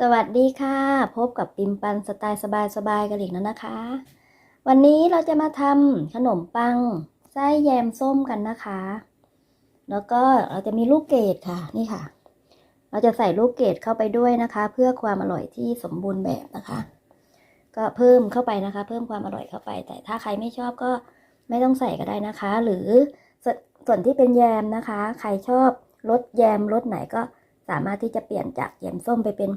สวัสดีค่ะ พบกับปิมปันสไตล์สบายๆกันอีกแล้วนะคะ วันนี้เราจะมาทำขนมปังไส้แยมส้มกันนะคะ แล้วก็เราจะมีลูกเกดค่ะนี่ค่ะ เราจะใส่ลูกเกดเข้าไปด้วยนะคะ เพื่อความอร่อยที่สมบูรณ์แบบนะคะ ก็เพิ่มเข้าไปนะคะ เพิ่มความอร่อยเข้าไป แต่ถ้าใครไม่ชอบก็ไม่ต้องใส่ก็ได้นะคะ หรือสส่วนที่เป็นแยมนะคะ ใครชอบรสแยมรสไหนก็สามารถที่จะเปลี่ยนจากแยมส้มไปเป็น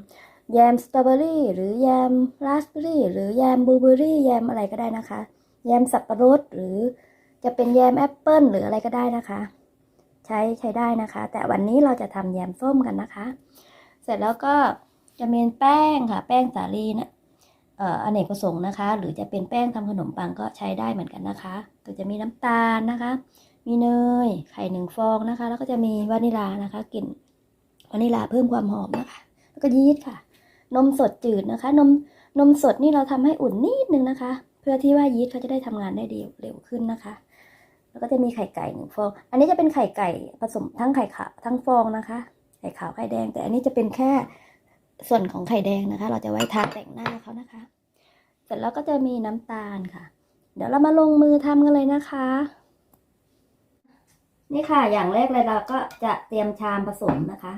แยมสตรอเบอรี่หรือแยมราสเบอรี่หรือแยมบลูเบอรี่แยมอะไรก็ได้นะคะ แยมสับปะรดหรือจะเป็นแยมแอปเปิลหรืออะไรก็ได้นะคะ ใช้ใช้ได้นะคะ แต่วันนี้เราจะทำแยมส้มกันนะคะ เสร็จแล้วก็จะมีแป้งค่ะ แป้งสาลีนะเอ่ออเนกประสงค์นะคะ หรือจะเป็นแป้งทำขนมปังก็ใช้ได้เหมือนกันนะคะก็จะมีน้ำตาลนะคะ มีเนยไข่หนึ่งฟองนะคะ แล้วก็จะมีวานิลานะคะกลิ่นวานิลาเพิ่มความหอมนะคะ แล้วก็ยีสต์ค่ะ นมสดจืดนะคะ นมนมสดนี่เราทำให้อุ่นนิดนึงนะคะ เพื่อที่ว่ายีสต์เขาจะได้ทำงานได้เร็วเร็วขึ้นนะคะ แล้วก็จะมีไข่ไก่หนึ่งฟอง อันนี้จะเป็นไข่ไก่ผสมทั้งไข่ขาวทั้งฟองนะคะ ไข่ขาวไข่แดง แต่อันนี้จะเป็นแค่ส่วนของไข่แดงนะคะ เราจะไว้ทาแต่งหน้าเขานะคะ เสร็จแล้วก็จะมีน้ำตาลค่ะ เดี๋ยวเรามาลงมือทำกันเลยนะคะ นี่ค่ะ อย่างแรกเลยเราก็จะเตรียมชามผสมนะคะ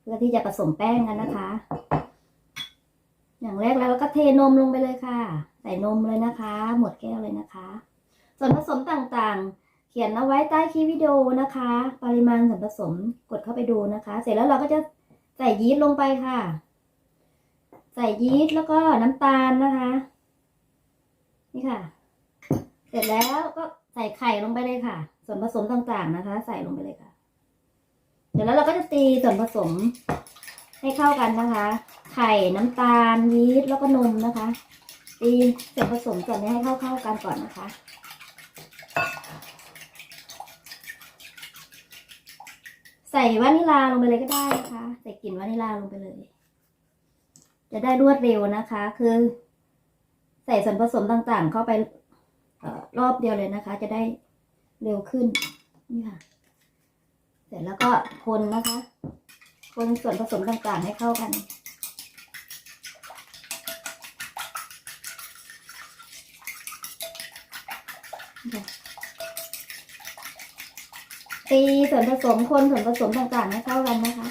เพื่อที่จะผสมแป้งกันนะคะ อย่างแรกแล้วเราก็เทนมลงไปเลยค่ะ ใส่นมเลยนะคะ หมดแก้วเลยนะคะ ส่วนผสมต่างๆ เขียนเอาไว้ใต้คลิปวิดีโอนะคะ ปริมาณส่วนผสมกดเข้าไปดูนะคะ เสร็จแล้วเราก็จะใส่ยีสต์ลงไปค่ะ ใส่ยีสต์แล้วก็น้ำตาลนะคะ นี่ค่ะ เสร็จแล้วก็ใส่ไข่ลงไปเลยค่ะ ส่วนผสมต่างๆนะคะ ใส่ลงไปเลยค่ะเสร็จแล้วเราก็จะตีส่วนผสม ให้เข้ากันนะคะ ไข่น้ำตาลยีสต์แล้วก็นมนะคะ ตีส่วนผสมส่วนนี้ให้เข้าเข้าๆกันก่อนนะคะ ใส่วานิลาลงไปเลยก็ได้นะคะ ใส่กลิ่นวานิลาลงไปเลย จะได้รวดเร็วนะคะ คือ ใส่ส่วนผสมต่างๆ เข้าไปออรอบเดียวเลยนะคะ จะได้เร็วขึ้นนี่ค่ะ เสร็จแล้วก็คนนะคะ คนส่วนผสมต่างๆให้เข้ากัน ตีส่วนผสมคนส่วนผสมต่างๆให้เข้ากันนะคะ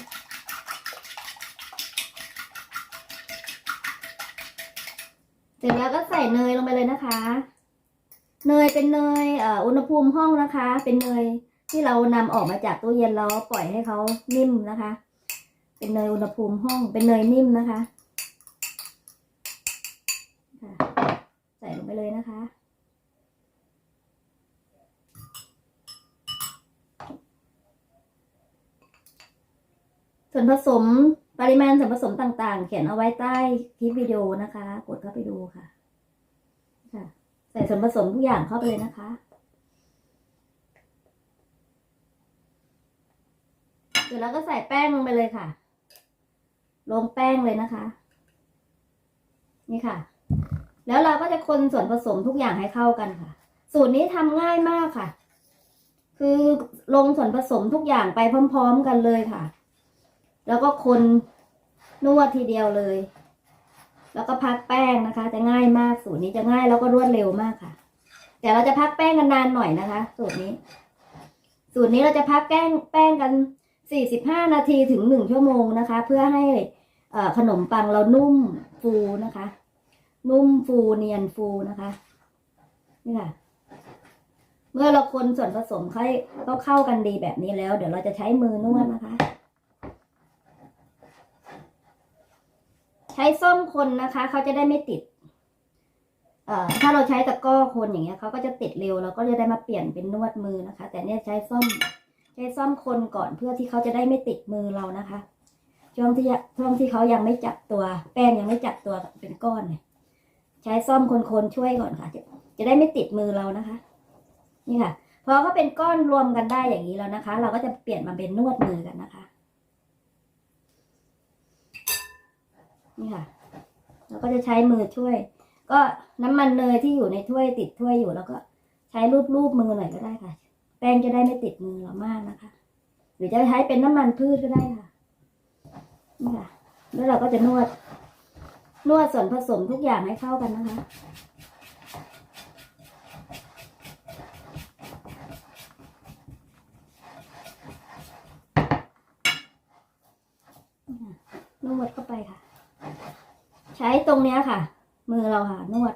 เสร็จแล้วก็ใส่เนยลงไปเลยนะคะ เนยเป็นเนยเอ,อุณหภูมิห้องนะคะ เป็นเนยที่เรานำออกมาจากตู้เย็นแล้วปล่อยให้เขานิ่มนะคะ เป็นเนยอุณหภูมิห้อง เป็นเนยนิ่มนะคะใส่ลงไปเลยนะคะ ส่วนผสมปริมาณส่วนผสมต่างๆ เขียนเอาไว้ใต้คลิปวิดีโอนะคะ กดเข้าไปดูค่ะค่ะ ใส่ส่วนผสมทุกอย่างเข้าไปเลยนะคะเสร็จแล้วก็ใส่แป้งลงไปเลยค่ะ ลงแป้งเลยนะคะ นี่ค่ะ แล้วเราก็จะคนส่วนผสมทุกอย่างให้เข้ากันค่ะ สูตรนี้ทำง่ายมากค่ะ คือลงส่วนผสมทุกอย่างไปพร้อม ๆ กันเลยค่ะ แล้วก็คนนวดทีเดียวเลย แล้วก็พักแป้งนะคะ จะง่ายมากสูตรนี้จะง่ายแล้วก็รวดเร็วมากค่ะแต่เราจะพักแป้งกันนานหน่อยนะคะ สูตรนี้ สูตรนี้เราจะพักแป้งแป้งกัน 45 นาทีถึง 1 ชั่วโมงนะคะ เพื่อให้ ขนมปังเรานุ่มฟูนะคะ นุ่มฟูเนียนฟูนะคะ นี่ค่ะ เมื่อเราคนส่วนผสมให้ก็เข้ากันดีแบบนี้แล้ว เดี๋ยวเราจะใช้มือนวดนะคะ ใช้ส้มคนนะคะเขาจะได้ไม่ติดเอ่อถ้าเราใช้ตะก้อคนอย่างเงี้ยเขาก็จะติดเร็วเราก็จะได้มาเปลี่ยนเป็นนวดมือนะคะ แต่เนี่ยใช้ส้มใช้ส้มคนก่อนเพื่อที่เขาจะได้ไม่ติดมือเรานะคะ ช่วงที่ช่วงที่เขายังไม่จับตัว แป้งยังไม่จับตัวเป็นก้อนเนี่ยใช้ส้อมคนๆช่วยก่อนค่ะจะจะได้ไม่ติดมือเรานะคะ นี่ค่ะ พอเขาเป็นก้อนรวมกันได้อย่างนี้แล้วนะคะ เราก็จะเปลี่ยนมาเป็นนวดมือกันนะคะ นี่ค่ะ เราก็จะใช้มือช่วย ก็น้ำมันเนยที่อยู่ในถ้วยติดถ้วยอยู่แล้วก็ใช้รูปๆมือหน่อยก็ได้ค่ะ แป้งจะได้ไม่ติดมือเรามากนะคะ หรือจะใช้เป็นน้ำมันพืชก็ได้ค่ะ นี่ค่ะ แล้วเราก็จะนวด นวดส่วนผสมทุกอย่างให้เข้ากันนะคะนวดเข้าไปค่ะ ใช้ตรงเนี้ยค่ะ มือเราค่ะ นวด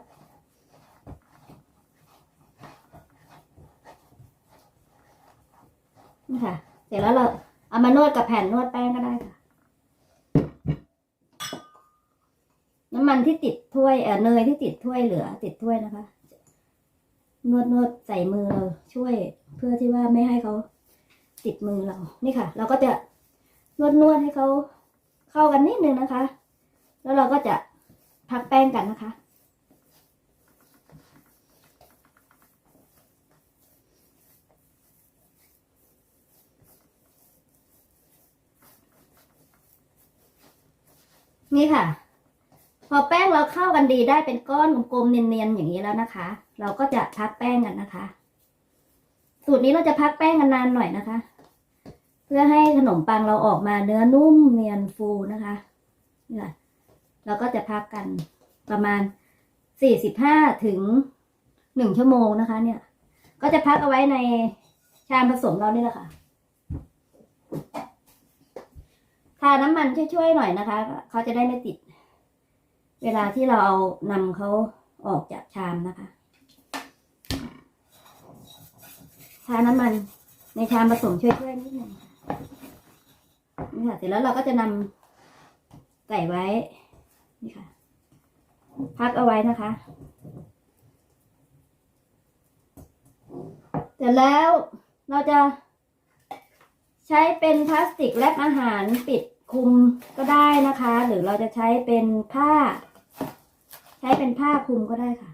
นี่ค่ะ เสร็จแล้วเราเอามานวดกับแผ่นนวดแป้งก็ได้ค่ะ น้ำมันที่ติดถ้วยเออเนยที่ติดถ้วยเหลือ ติดถ้วยนะคะ นวดนวดใส่มือเราช่วยเพื่อที่ว่าไม่ให้เขาติดมือเรา นี่ค่ะ เราก็จะนวดนวดให้เขาเข้ากันนิดนึงนะคะ แล้วเราก็จะพักแป้งกันนะคะ นี่ค่ะ อแป้งเราเข้ากันดีได้เป็นก้อนกลมๆเนียนๆอย่างนี้แล้วนะคะ เราก็จะพักแป้งกันนะคะ สูตรนี้เราจะพักแป้งกันนานหน่อยนะคะ เพื่อให้ขนมปังเราออกมาเนื้อนุ่มเนียนฟูนะคะเนี่ค่ะเราก็จะพักกันประมาณสี่สิบห้าถึงหนึ่งชั่วโมงนะคะ เนี่ย ก็จะพักเอาไว้ในชามผสมเรานี่แหละค่ะทาน้ำมันช่วยๆหน่อยนะคะ เขาจะได้ไม่ติด เวลาที่เราเอานำเขาออกจากชามนะคะ ทาน้ำมันในชามผสมช่วยๆนิดหนึ่งนี่ค่ะ เสร็จแล้วเราก็จะนำใส่ไว้ นี่ค่ะ พักเอาไว้นะคะ เสร็จแล้วเราจะใช้เป็นพลาสติกแรปอาหารปิด คลุมก็ได้นะคะ หรือเราจะใช้เป็นผ้า ใช้เป็นผ้าคลุมก็ได้ค่ะ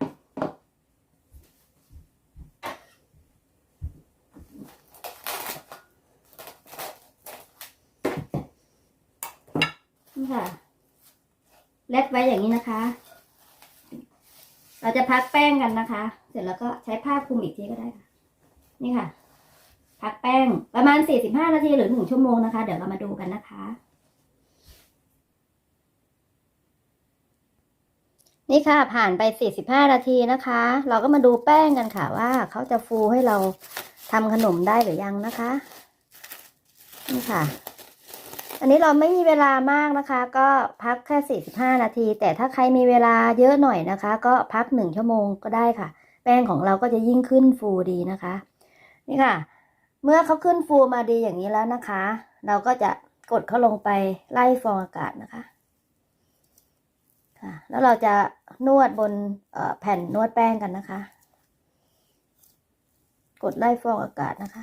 นี่ค่ะแรปไว้อย่างนี้นะคะ เราจะพักแป้งกันนะคะ เสร็จแล้วก็ใช้ผ้าคลุมอีกทีก็ได้ค่ะ นี่ค่ะพักแป้งประมาณ 45 นาทีหรือ 1 ชั่วโมงนะคะ เดี๋ยวเรามาดูกันนะคะ นี่ค่ะผ่านไป 45 นาทีนะคะ เราก็มาดูแป้งกันค่ะว่าเขาจะฟูให้เราทำขนมได้หรือยังนะคะนี่ค่ะ อันนี้เราไม่มีเวลามากนะคะ ก็พักแค่ 45 นาที แต่ถ้าใครมีเวลาเยอะหน่อยนะคะ ก็พัก 1 ชั่วโมงก็ได้ค่ะ แป้งของเราก็จะยิ่งขึ้นฟูดีนะคะ นี่ค่ะ เมื่อเขาขึ้นฟูมาดีอย่างนี้แล้วนะคะ เราก็จะกดเขาลงไปไล่ฟองอากาศนะคะ ค่ะแล้วเราจะนวดบนแผ่นนวดแป้งกันนะคะ กดไล่ฟองอากาศนะคะ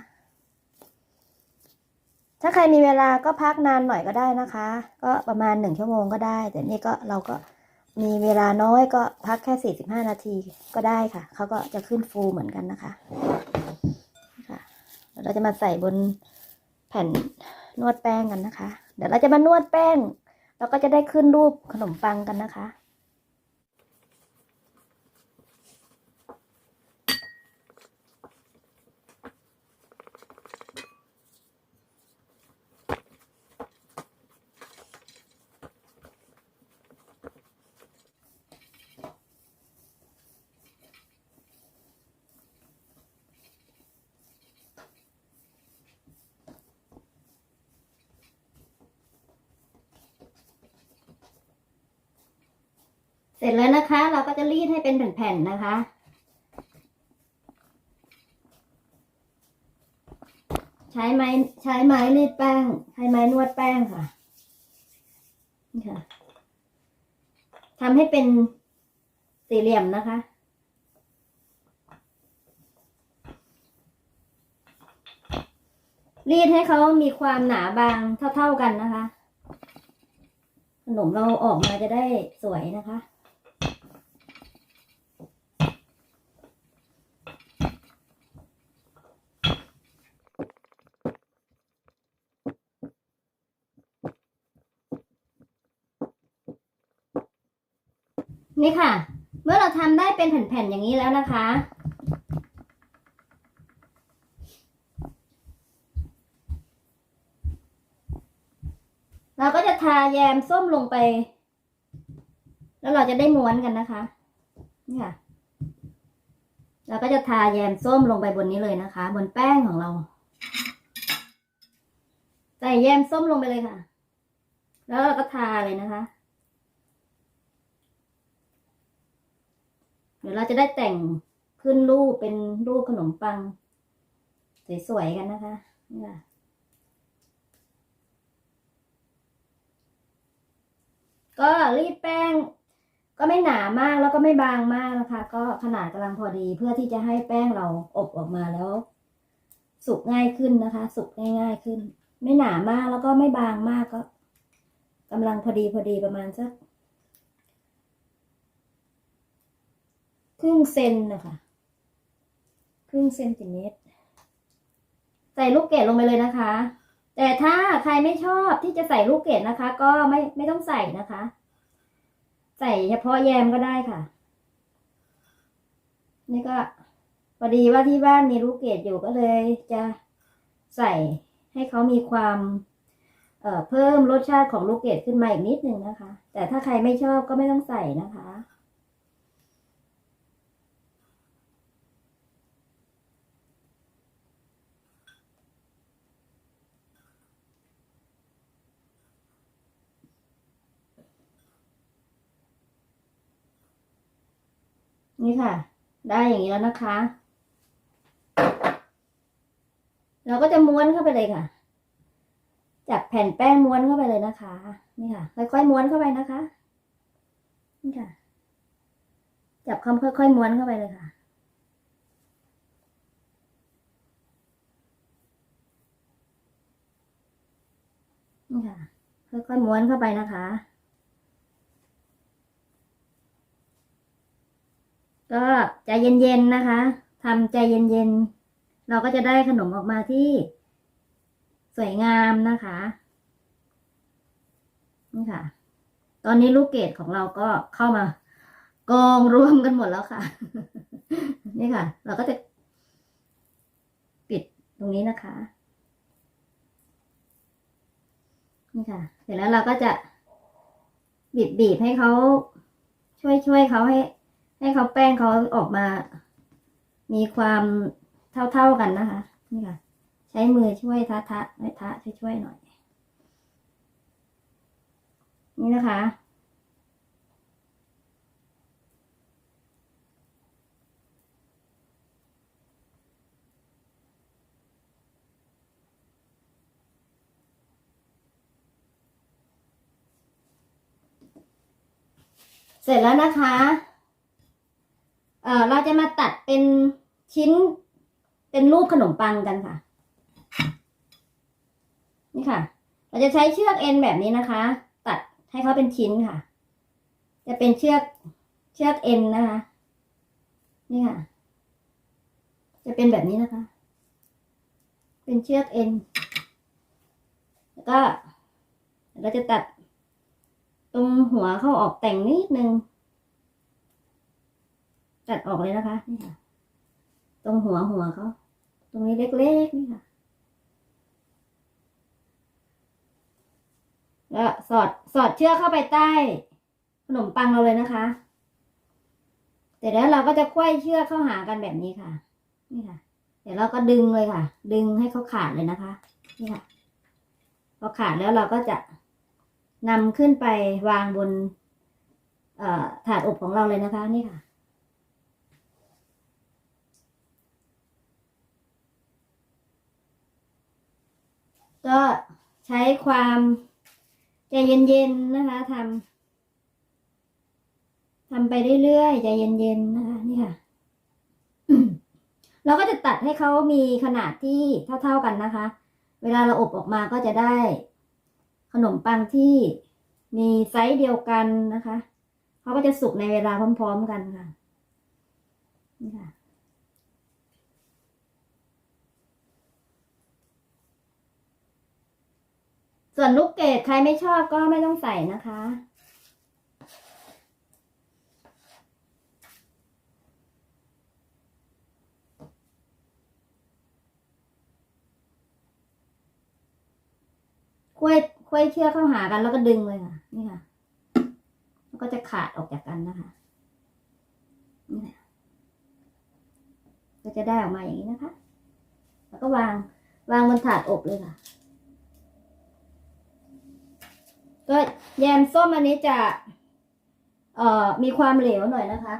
ถ้าใครมีเวลาก็พักนานหน่อยก็ได้นะคะ ก็ประมาณหนึ่งชั่วโมงก็ได้ แต่นี่ก็เราก็มีเวลาน้อยก็พักแค่สี่สิบห้านาทีก็ได้ค่ะ เขาก็จะขึ้นฟูเหมือนกันนะคะค่ะเราจะมาใส่บนแผ่นนวดแป้งกันนะคะ เดี๋ยวเราจะมานวดแป้ง เราก็จะได้ขึ้นรูปขนมปังกันนะคะ เสร็จแล้วนะคะ เราก็จะรีดให้เป็นแผ่นๆนะคะใช้ไม้ใช้ไม้รีดแป้ง ใช้ไม้นวดแป้งค่ะ นี่ค่ะทำให้เป็นสี่เหลี่ยมนะคะ รีดให้เขามีความหนาบางเท่าๆกันนะคะ ขนมเราออกมาจะได้สวยนะคะ นี่ค่ะ เมื่อเราทำได้เป็นแผ่นๆอย่างนี้แล้วนะคะ เราก็จะทาแยมส้มลงไป แล้วเราจะได้ม้วนกันนะคะนี่ค่ะเราก็จะทาแยมส้มลงไปบนนี้เลยนะคะ บนแป้งของเรา ใส่แยมส้มลงไปเลยค่ะ แล้วเราก็ทาเลยนะคะ ดี๋ยวเราจะได้แต่งขึ้นรูปเป็นรูปขนมปัง สวยๆกันนะคะนี่ค่ะก็รีดแป้ง ก็ไม่หนามากแล้วก็ไม่บางมากนะคะ ก็ขนาดกำลังพอดีเพื่อที่จะให้แป้งเราอบออกมาแล้ว สุกง่ายขึ้นนะคะ สุกง่ายๆขึ้น ไม่หนามากแล้วก็ไม่บางมากก็กำลังพอดีพอดีประมาณสัก ครึ่งเซนนะคะครึ่งเซนติเมตร ใส่ลูกเกดลงไปเลยนะคะ แต่ถ้าใครไม่ชอบที่จะใส่ลูกเกดนะคะ ก็ไม่ไม่ต้องใส่นะคะ ใส่เฉพาะแยมก็ได้ค่ะ นี่ก็พอดีว่าที่บ้านมีลูกเกดอยู่ก็เลย จะใส่ให้เขามีความเเพิ่มรสชาติของลูกเกดขึ้นมาอีกนิดนึงนะคะ แต่ถ้าใครไม่ชอบก็ไม่ต้องใส่นะคะ นี่ค่ะ ได้อย่างนี้แล้วนะคะ เราก็จะม้วนเข้าไปเลยค่ะ จับแผ่นแป้งม้วนเข้าไปเลยนะคะ นี่ค่ะ ค่อยๆม้วนเข้าไปนะคะ นี่ค่ะ จับคำค่อยๆม้วนเข้าไปเลยค่ะนี่ค่ะ ค่อยๆม้วนเข้าไปนะคะ ก็ใจเย็นๆนะคะทำใจเย็นๆ เราก็จะได้ขนมออกมาที่สวยงามนะคะนี่ค่ะ ตอนนี้ลูกเกดของเราก็เข้ามากองรวมกันหมดแล้วค่ะ นี่ค่ะ เราก็จะปิดตรงนี้นะคะ นี่ค่ะ เสร็จแล้วเราก็จะบีบบีบให้เขาช่วยช่วยเขาให้ ให้เขาแป้งเขาออกมา มีความเท่าๆกันนะคะ นี่ค่ะ ใช้มือช่วยทะทะไม่ทะช่วยช่วยหน่อย นี่นะคะ เสร็จแล้วนะคะ เอ่อเราจะมาตัดเป็นชิ้น เป็นรูปขนมปังกันค่ะ นี่ค่ะ เราจะใช้เชือกเอ็นแบบนี้นะคะ ตัดให้เขาเป็นชิ้นค่ะ จะเป็นเชือกเชือกเอ็นนะคะ นี่ค่ะ จะเป็นแบบนี้นะคะ เป็นเชือกเอ็นแล้วก็เราจะตัดตรงหัวเข้าออกแต่งนิดนึง ตัดออกเลยนะคะ นี่ค่ะ ตรงหัวหัวเขา ตรงนี้เล็กๆนี่ค่ะ แล้วสอดสอดเชือกเข้าไปใต้ขนมปังเราเลยนะคะเสร็จแล้วเราก็จะควยเชือกเข้าหากันแบบนี้ค่ะ นี่ค่ะ เดี๋ยวเราก็ดึงเลยค่ะ ดึงให้เขาขาดเลยนะคะ นี่ค่ะ พอขาดแล้วเราก็จะนำขึ้นไปวางบนเอ่อถาดอบของเราเลยนะคะ นี่ค่ะ ก็ใช้ความใจเย็นๆนะคะทำทำไปเรื่อยๆใจเย็นๆนะคะนี่ค่ะเราก็จะตัดให้เขามีขนาดที่เท่าๆกันนะคะ เวลาเราอบออกมาก็จะได้ ขนมปังที่มีไซส์เดียวกันนะคะ เขาก็จะสุกในเวลาพร้อม ๆ กันค่ะนี่ค่ะ ส่วนลูกเกดใครไม่ชอบก็ไม่ต้องใส่นะคะ ควยควยเชือกเข้าหากันแล้วก็ดึงเลยค่ะ นี่ค่ะ แล้วก็จะขาดออกจากกันนะคะ นี่แหละก็จะได้ออกมาอย่างนี้นะคะ แล้วก็วาง วางบนถาดอบเลยค่ะ ก็แยมส้มอันนี้จะ เอ่อ มีความเหลวหน่อยนะคะ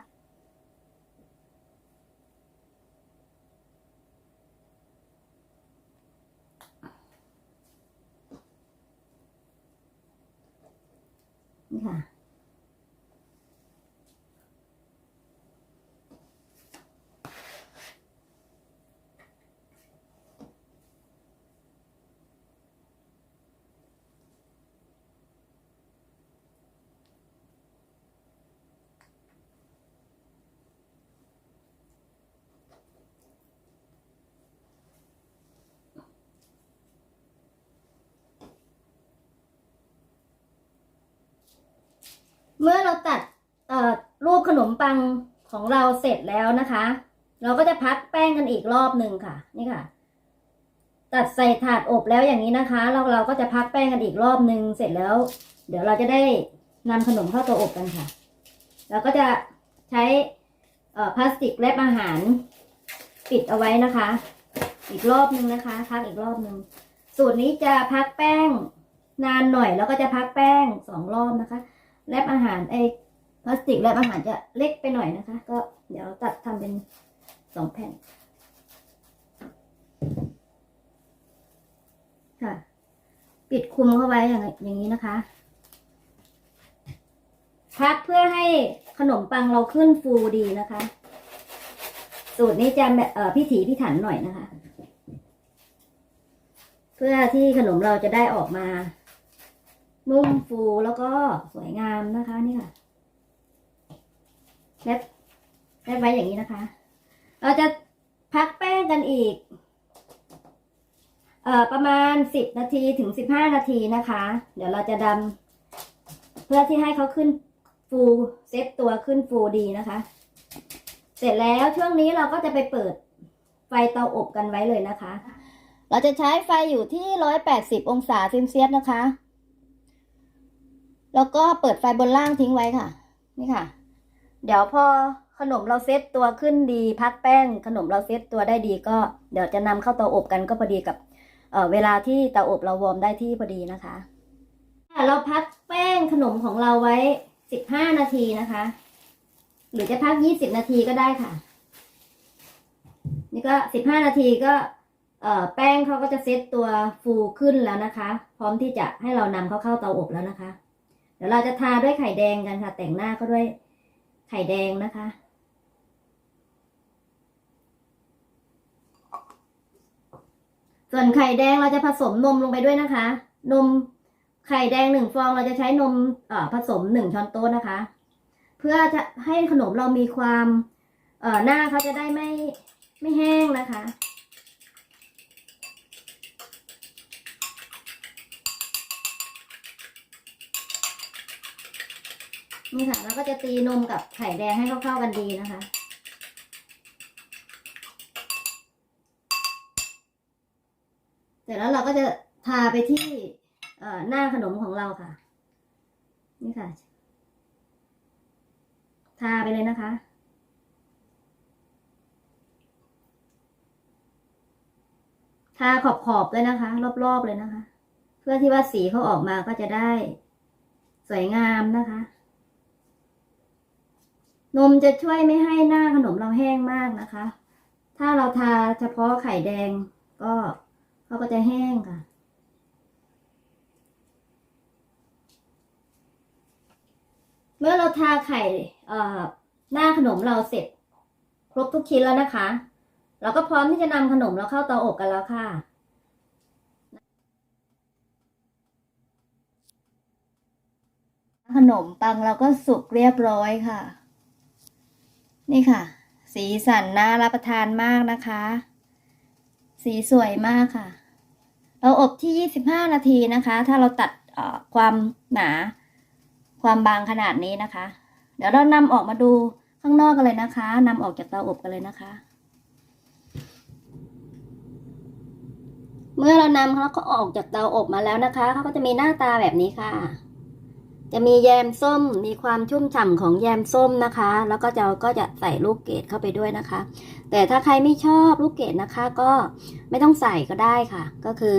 นี่ค่ะ เมื่อเราตัดรูปขนมปังของเราเสร็จแล้วนะคะ เราก็จะพักแป้งกันอีกรอบหนึ่งค่ะ นี่ค่ะ ตัดใส่ถาดอบแล้วอย่างนี้นะคะ เราเราก็จะพักแป้งกันอีกรอบหนึ่งเสร็จแล้ว เดี๋ยวเราจะได้นำขนมเข้าตัวอบกันค่ะ เราก็จะใช้พลาสติกแรปอาหารปิดเอาไว้นะคะ อีกรอบหนึ่งนะคะ พักอีกรอบหนึ่งสูตรนี้จะพักแป้งนานหน่อยแล้วก็จะพักแป้งสองรอบนะคะ แรปอาหารไอ้พลาสติกแรปอาหารจะเล็กไปหน่อยนะคะ ก็เดี๋ยวตัดทำเป็นสองแผ่น ค่ะ ปิดคุมเข้าไว้อย่างอย่างนี้นะคะ พักเพื่อให้ขนมปังเราขึ้นฟูดีนะคะ สูตรนี้จะแบบเอ่อพิถีพิถันหน่อยนะคะ เพื่อที่ขนมเราจะได้ออกมา นุ่มฟูแล้วก็สวยงามนะคะนี่ค่ะแลบแลบไว้อย่างนี้นะคะ เราจะพักแป้งกันอีก เอ่อประมาณสิบนาทีถึงสิบห้านาทีนะคะ เดี๋ยวเราจะดำเพื่อที่ให้เขาขึ้นฟูเซตตัวขึ้นฟูดีนะคะ เสร็จแล้วช่วงนี้เราก็จะไปเปิดไฟเตาอบกันไว้เลยนะคะ เราจะใช้ไฟอยู่ที่ร้อยแปดสิบองศาเซนเซียสนะคะ แล้วก็เปิดไฟบนล่างทิ้งไว้ค่ะ นี่ค่ะ เดี๋ยวพอขนมเราเซตตัวขึ้นดีพักแป้ง ขนมเราเซตตัวได้ดีก็เดี๋ยวจะนำเข้าเตาอบกันก็พอดีกับเเวลาที่เตาอบเราวอร์มได้ที่พอดีนะคะเราพักแป้งขนมของเราไว้สิบห้านาทีนะคะ หรือจะพักยี่สิบนาทีก็ได้ค่ะ นี่ก็สิบห้านาทีก็แป้งเขาก็จะเซตตัวฟูขึ้นแล้วนะคะ พร้อมที่จะให้เรานำเขาเข้าเตาอบแล้วนะคะ เดี๋ยวเราจะทาด้วยไข่แดงกันค่ะ แต่งหน้าก็ด้วยไข่แดงนะคะส่วนไข่แดงเราจะผสมนมลงไปด้วยนะคะ นมไข่แดงหนึ่งฟองเราจะใช้นมเอ่อผสมหนึ่งช้อนโต๊ะนะคะ เพื่อจะให้ขนมเรามีความเอ่อหน้าเขาจะได้ไม่ไม่แห้งนะคะ นี่ค่ะแล้วก็จะตีนมกับไข่แดงให้เข้าๆกันดีนะคะ เสร็จแล้วเราก็จะทาไปที่เอ่อหน้าขนมของเราค่ะ นี่ค่ะ ทาไปเลยนะคะทาขอบๆเลยนะคะ รอบๆเลยนะคะ เพื่อที่ว่าสีเขาออกมาก็จะได้ สวยงามนะคะ นมจะช่วยไม่ให้หน้าขนมเราแห้งมากนะคะ ถ้าเราทาเฉพาะไข่แดงก็เขาก็จะแห้งค่ะ เมื่อเราทาไข่หน้าขนมเราเสร็จ ครบทุกชิ้นแล้วนะคะ เราก็พร้อมที่จะนำขนมเราเข้าเตาอบกันแล้วค่ะขนมปังเราก็สุกเรียบร้อยค่ะ นี่ค่ะ สีสันน่ารับประทานมากนะคะ สีสวยมากค่ะ เราอบที่ 25 นาทีนะคะ ถ้าเราตัดความหนา ความบางขนาดนี้นะคะ เดี๋ยวเรานำออกมาดูข้างนอกกันเลยนะคะนำออกจากเตาอบกันเลยนะคะ เมื่อเรานำเขาก็ออกจากเตาอบมาแล้วนะคะเขาก็จะมีหน้าตาแบบนี้ค่ะ จะมีแยมส้มมีความชุ่มฉ่ำของแยมส้มนะคะ แล้วก็จะก็จะใส่ลูกเกดเข้าไปด้วยนะคะ แต่ถ้าใครไม่ชอบลูกเกดนะคะก็ไม่ต้องใส่ก็ได้ค่ะ ก็คือ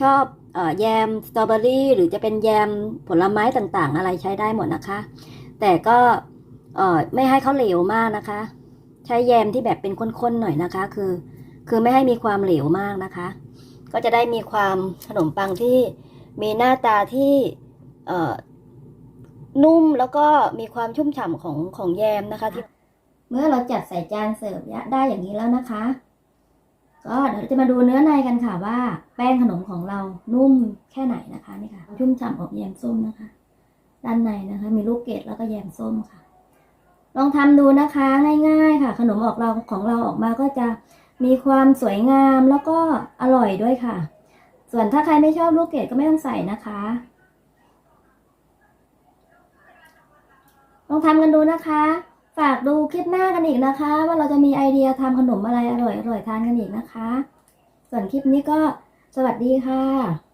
ชอบเออแยมสตรอเบอรี่หรือจะเป็นแยมผลไม้ต่างๆ อะไรใช้ได้หมดนะคะ แต่ก็เออไม่ให้เขาเหลวมากนะคะ ใช้แยมที่แบบเป็นข้นๆหน่อยนะคะ คือ คือไม่ให้มีความเหลวมากนะคะ ก็จะได้มีความขนมปังที่มีหน้าตาที่เอ่อ นุ่มแล้วก็มีความชุ่มฉ่ำของของแยมนะคะที่เมื่อเราจัดใส่จานเสิร์ฟได้อย่างนี้แล้วนะคะ ก็เดี๋ยวจะมาดูเนื้อในกันค่ะว่า แป้งขนมของเรานุ่มแค่ไหนนะคะนี่ค่ะ ชุ่มฉ่ำของแยมส้มนะคะ ด้านในนะคะ มีลูกเกดแล้วก็แยมส้มค่ะ ลองทำดูนะคะง่าย ๆ ค่ะ ขนมออกเราของเราออกมาก็จะมีความสวยงามแล้วก็อร่อยด้วยค่ะ ส่วนถ้าใครไม่ชอบลูกเกดก็ไม่ต้องใส่นะคะ ลองทำกันดูนะคะ ฝากดูคลิปหน้ากันอีกนะคะ ว่าเราจะมีไอเดียทำขนมอะไรอร่อยๆทานกันอีกนะคะ ส่วนคลิปนี้ก็สวัสดีค่ะ